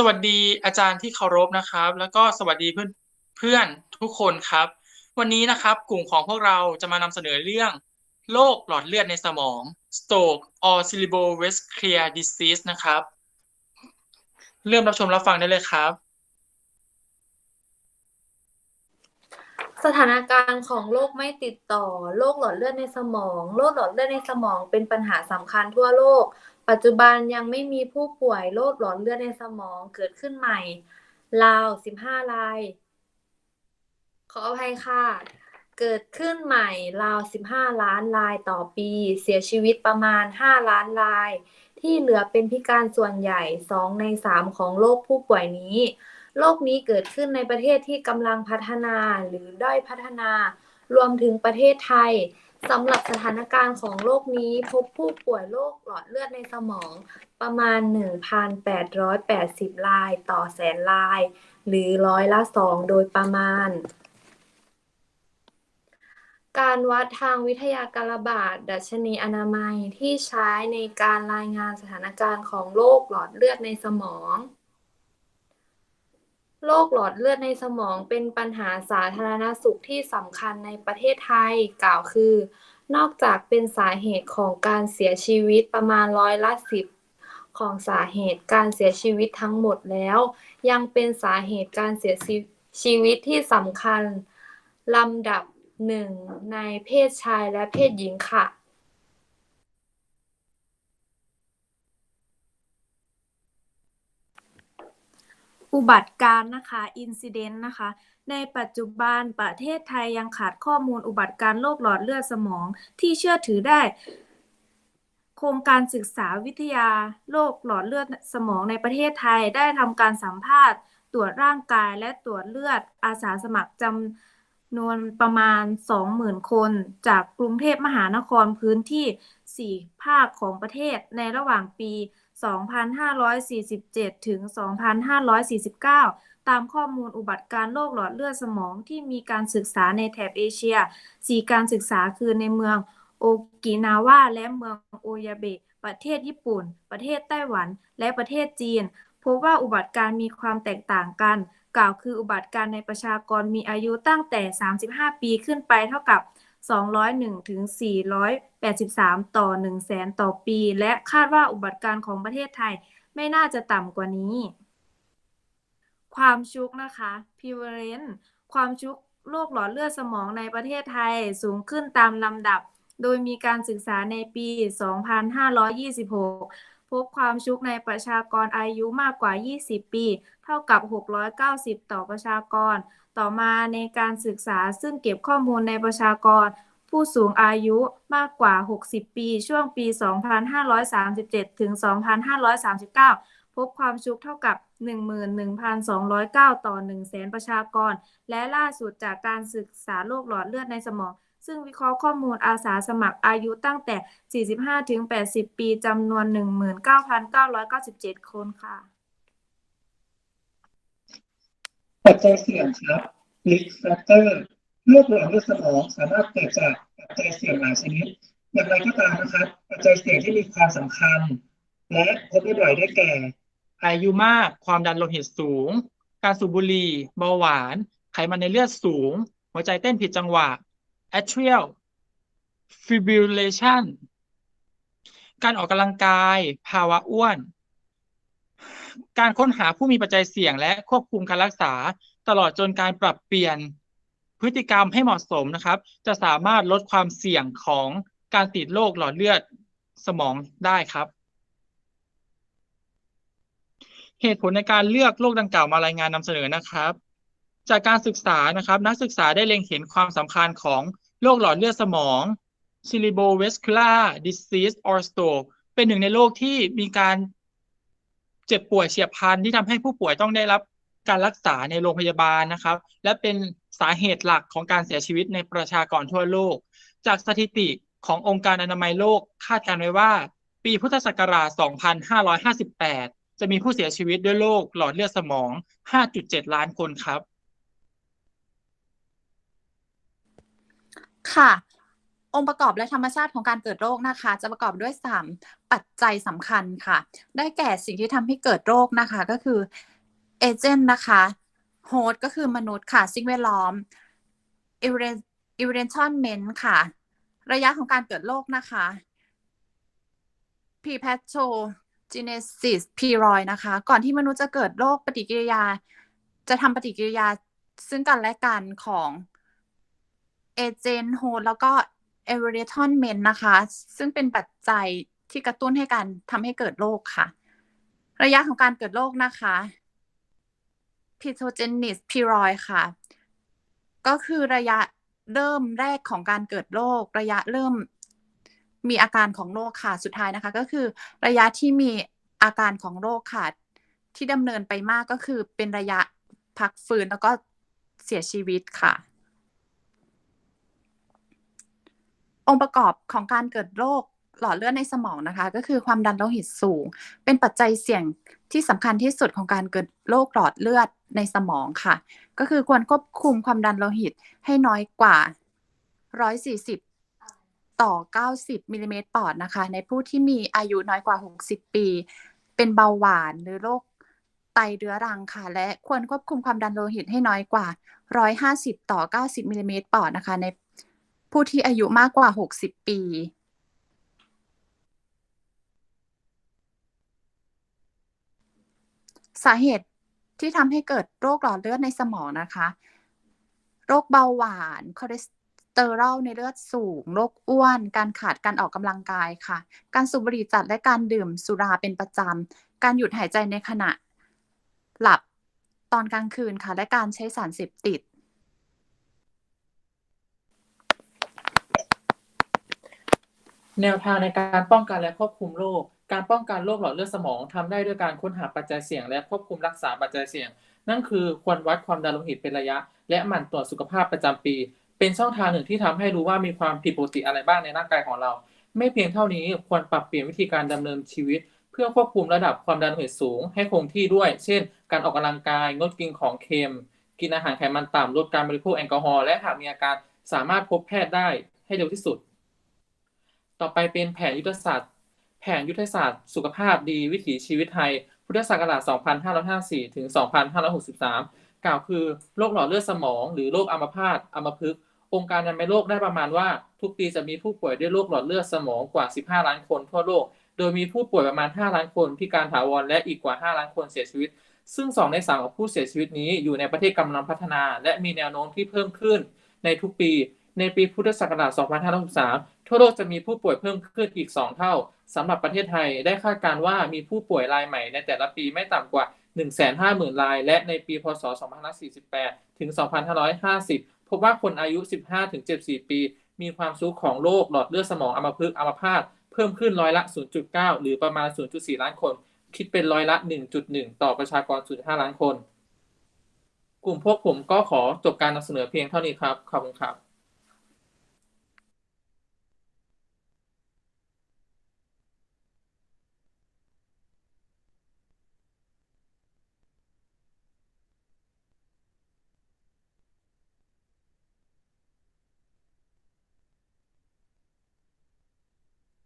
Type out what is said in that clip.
สวัสดีอาจารย์ที่เคารพนะครับ แล้วก็สวัสดีเพื่อนเพื่อนทุกคนครับ วันนี้นะครับกลุ่มของพวกเราจะมานำเสนอเรื่องโรคหลอดเลือดในสมอง stroke or cerebrovascular disease นะครับ เริ่มรับชมรับฟังได้เลยครับ สถานการณ์ของโรคไม่ติดต่อโรคหลอดเลือดในสมองโรคหลอดเลือดในสมองเป็นปัญหาสำคัญทั่วโลก ปัจจุบันยังไม่มีผู้ป่วยโรคหลอดเลือดในสมองเกิดขึ้นใหม่ราว15ราย ขออภัยค่ะ เกิดขึ้นใหม่ราว15ล้านรายต่อปี เสียชีวิตประมาณ5ล้านราย ที่เหลือเป็นพิการส่วนใหญ่2ใน3ของโรคผู้ป่วยนี้ โรคนี้เกิดขึ้นในประเทศที่กำลังพัฒนาหรือด้อยพัฒนารวมถึงประเทศไทยสำหรับสถานการณ์ของโรคนี้พบผู้ป่วยโรคหลอดเลือดในสมองประมาณ 1,880 รายต่อแสนราย หรือร้อยละ2โดยประมาณ การวัดทางวิทยาการระบาด ดัชนีอนามัยที่ใช้ในการรายงานสถานการณ์ของโรคหลอดเลือดในสมอง โรคหลอดเลือดในสมองเป็นปัญหาสาธารณสุขที่สำคัญในประเทศไทย กล่าวคือ นอกจากเป็นสาเหตุของการเสียชีวิตประมาณร้อยละสิบของสาเหตุการเสียชีวิตทั้งหมดแล้ว ยังเป็นสาเหตุการเสียชีวิตที่สำคัญลำดับหนึ่งในเพศชายและเพศหญิงค่ะ อุบัติการณ์นะคะ incident นะคะ ในปัจจุบันประเทศไทยยังขาดข้อมูลอุบัติการณ์โรคหลอดเลือดสมอง ที่เชื่อถือได้ โครงการศึกษาวิทยาโรคหลอดเลือดสมองในประเทศไทยได้ทำการสัมภาษณ์ตรวจร่างกายและตรวจเลือดอาสาสมัครจำนวนประมาณ 20,000 คน จากกรุงเทพมหานครพื้นที่ 4 ภาคของประเทศในระหว่างปี 2547 ถึง 2549 ตามข้อมูลอุบัติการโรคหลอดเลือดสมองที่มีการศึกษาในแถบเอเชีย 4 การศึกษาคือในเมืองโอกินาวาและเมืองโอยาเบะ ประเทศญี่ปุ่น ประเทศไต้หวัน และประเทศจีน พบว่าอุบัติการมีความแตกต่างกัน กล่าวคืออุบัติการในประชากรมีอายุตั้งแต่ 35 ปีขึ้นไปเท่ากับ 201ถึง483 ต่อ 100,000 ต่อปี และคาดว่าอุบัติการของประเทศไทยไม่น่าจะต่ำกว่านี้ ความชุกนะคะ prevalence ความชุกโรคหลอดเลือดสมองในประเทศไทยสูงขึ้นตามลำดับ โดยมีการศึกษาในปี 2526 พบความชุกในประชากรอายุมากกว่า 20 ปี เท่ากับ 690 ต่อประชากร ต่อมาในการศึกษาซึ่งเก็บข้อมูลในประชากร ผู้สูงอายุมากกว่า 60 ปี ช่วงปี 2537 ถึง 2539 พบความชุกเท่ากับ 11,209 ต่อ100,000ประชากร และล่าสุดจากการศึกษาโรคหลอดเลือดในสมองซึ่งวิเคราะห์ข้อมูลอาสาสมัครอายุตั้งแต่ 45 ถึง 80 ปี จำนวน 19,997 คนค่ะ ปัจจัยเสี่ยงครับ risk factor โรคหลอดเลือดสมองสามารถเกิดจากปัจจัยเสี่ยงหลายชนิดอย่างไรก็ตามนะครับ ปัจจัยเสี่ยงที่มีความสำคัญ และพบได้บ่อยได้แก่ อายุมาก ความดันโลหิตสูง การสูบบุหรี่เบาหวาน ไขมันในเลือดสูง หัวใจเต้นผิดจังหวะ atrial fibrillation การออกกำลังกาย ภาวะอ้วน การค้นหาผู้มีปัจจัยเสี่ยง และควบคุมการรักษา ตลอดจนการปรับเปลี่ยนพฤติกรรมให้เหมาะสมนะครับ จะสามารถลดความเสี่ยงของการติดโรคหลอดเลือดสมองได้ครับ เหตุผลในการเลือกโรคดังกล่าวมารายงานนำเสนอนะครับ จากการศึกษานะครับ นักศึกษาได้เล็งเห็นความสำคัญของโรคหลอดเลือดสมอง cerebrovascular disease or stroke เป็นหนึ่งในโรคที่มีการ เจ็บป่วยเฉียบพลันที่ทำให้ผู้ป่วยต้องได้รับการรักษาในโรงพยาบาลนะครับ และเป็นสาเหตุหลักของการเสียชีวิตในประชากรทั่วโลก จากสถิติขององค์การอนามัยโลกคาดการณ์ไว้ว่า ปีพุทธศักราช 2558 จะมีผู้เสียชีวิตด้วยโรคหลอดเลือดสมอง 5.7 ล้านคนครับ ค่ะ องค์ประกอบและธรรมชาติของการเกิดโรคนะคะ จะประกอบด้วย 3 ปัจจัยสำคัญค่ะ ได้แก่สิ่งที่ทำให้เกิดโรคนะคะ ก็คือเอเจนต์นะคะโฮสก็คือมนุษย์ค่ะ สิ่งแวดล้อม environment ค่ะ ระยะของการเกิดโรคนะคะ pre-pathogenesis period นะคะ ก่อนที่มนุษย์จะเกิดโรคปฏิกิริยา จะทำปฏิกิริยาซึ่งกันและกันของเอเจนต์โฮสแล้วก็ environment นนะคะ ซึ่งเป็นปัจจัยที่กระตุ้นให้การทำให้เกิดโรคค่ะ ระยะของการเกิดโรคนะคะ pathogenesis period ค่ะ ก็คือระยะเริ่มแรกของการเกิดโรคระยะเริ่มมีอาการของโรคค่ะสุดท้ายนะคะ ก็คือระยะที่มีอาการของโรคค่ะที่ดำเนินไปมากก็คือเป็นระยะพักฟื้นแล้วก็เสียชีวิตค่ะ องค์ประกอบของการเกิดโรคหลอดเลือดในสมองนะคะ ก็คือความดันโลหิตสูง เป็นปัจจัยเสี่ยงที่สำคัญที่สุดของการเกิดโรคหลอดเลือดในสมองค่ะ ก็คือควรควบคุมความดันโลหิตให้น้อยกว่า 140ต่อ 90 มิลลิเมตรปอดนะคะ ในผู้ที่มีอายุน้อยกว่า 60 ปี เป็นเบาหวานหรือโรคไตเรื้อรังค่ะ และควรควบคุมความดันโลหิตให้น้อยกว่า 150 ต่อ 90 มิลลิเมตรปอดนะคะ ใน ผู้ที่อายุมากกว่า 60 ปี สาเหตุที่ทำให้เกิดโรคหลอดเลือดในสมองนะคะ โรคเบาหวาน คอเลสเตอรอลในเลือดสูง โรคอ้วน การขาดการออกกำลังกายค่ะ การสูบบุหรี่จัดและการดื่มสุราเป็นประจำ การหยุดหายใจในขณะหลับตอนกลางคืนค่ะ และการใช้สารเสพติด แนวทางในการป้องกันและควบคุมโรค การป้องกันโรคหลอดเลือดสมองทำได้ด้วยการค้นหาปัจจัยเสี่ยง และควบคุมรักษาปัจจัยเสี่ยง นั่นคือควรวัดความดันโลหิตเป็นระยะ และหมั่นตรวจสุขภาพประจำปี เป็นช่องทางหนึ่งที่ทำให้รู้ว่ามีความผิดปกติอะไรบ้างในร่างกายของเรา ไม่เพียงเท่านี้ควรปรับเปลี่ยนวิธีการดำเนินชีวิต เพื่อควบคุมระดับความดันโลหิตสูง ให้คงที่ด้วย เช่น การออกกำลังกาย งดกินของเค็ม กินอาหารไขมันต่ำลดการบริโภคแอลกอฮอล์และหากมีอาการสามารถพบแพทย์ได้ให้เร็วที่สุด ต่อไปเป็นแผนยุทธศาสตร์ แผนยุทธศาสตร์ สุขภาพดีวิถีชีวิตไทย พุทธศักราช 2554 ถึง 2563 กล่าวคือโรคหลอดเลือดสมอง หรือโรคอัมพาตอัมพฤกษ์องค์การอนามัยโลกได้ประมาณว่า ทุกปีจะมีผู้ป่วยด้วยโรคหลอดเลือดสมองกว่า 15 ล้านคนทั่วโลก โดยมีผู้ป่วยประมาณ 5 ล้านคนพิการถาวรและอีกกว่า 5 ล้านคนเสียชีวิต ซึ่ง 2 ใน 3 ของผู้เสียชีวิตนี้อยู่ในประเทศกำลังพัฒนา และมีแนวโน้มที่เพิ่มขึ้นในทุกปี ในปีพุทธศักราช 2563 ทั่วโลกจะมีผู้ป่วยเพิ่มขึ้นอีก 2 เท่าสำหรับประเทศไทยได้คาดการว่ามีผู้ป่วยรายใหม่ในแต่ละปีไม่ต่ำกว่า 150,000 ราย และในปีพศ 2548 ถึง 2550 พบว่าคนอายุ 15-74 ปี มีความซุกของโรคหลอดเลือดสมองอัมพฤกษ์อัมพาตเพิ่มขึ้นร้อยละ 0.9 หรือประมาณ 0.4 ล้านคน คิดเป็นร้อยละ 1.1 ต่อประชากร 0.5 ล้านคน กลุ่มพวกผมก็ขอจบการนำเสนอเพียงเท่านี้ครับ ขอบคุณครับ